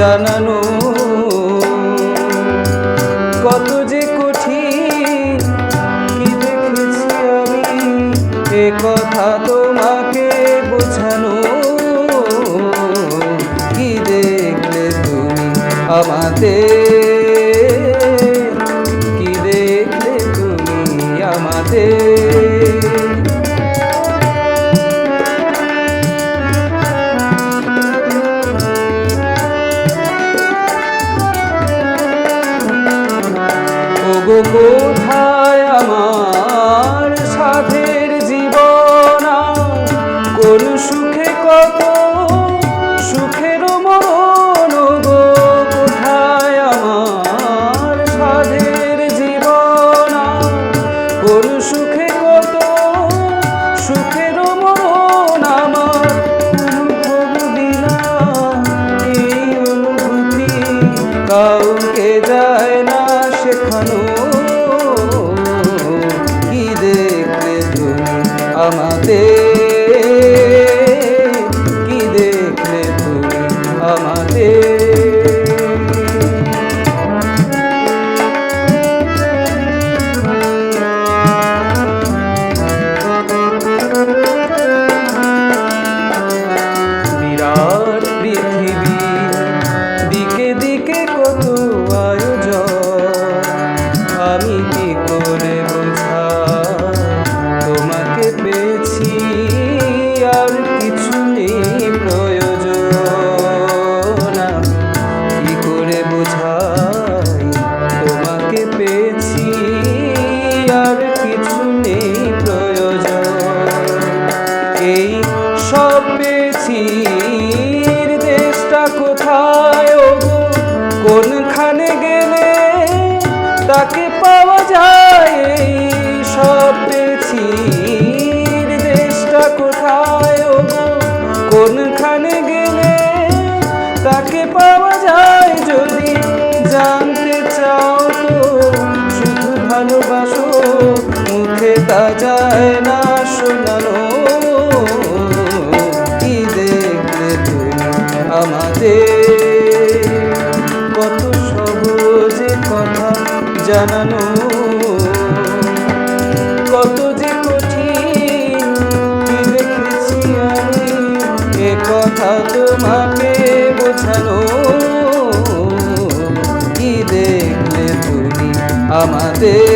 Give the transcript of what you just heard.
জানানো। কত যে কঠিন কি দেখেছি আমি, এ কথা তোমাকে বোঝানো। কি দেখলে তুমি আমাদের কি দেখলে তুমি আমাদের কোথায় আমার সাধের জীবন? কোন সুখে কত সুখের মরণ গো? কোথায় আমার সাধের জীবন? কোন সুখে কত সুখের মরণ আমার অনুভব এই অনুভূতি কাউকে যায় না শেখানো আমাদের কি দেখলে তুমি আমাদের? পেয়েছি দেশটা কোথায় কোনখানে গেলে তাকে পাওয়া যায়? সব পেয়েছি দেশটা কোথায় কোনখানে গেলে তাকে পাওয়া যায়? যদি জানতে চাও তো, শুধু ভালোবাসো, মুখে তা যায় আমাদের কত সহজে কথা জানানো, কত যে কঠিন দেখেছি আমি, এ কথা তোমাকে বোঝানো। কি দেখলে তুমি আমাদের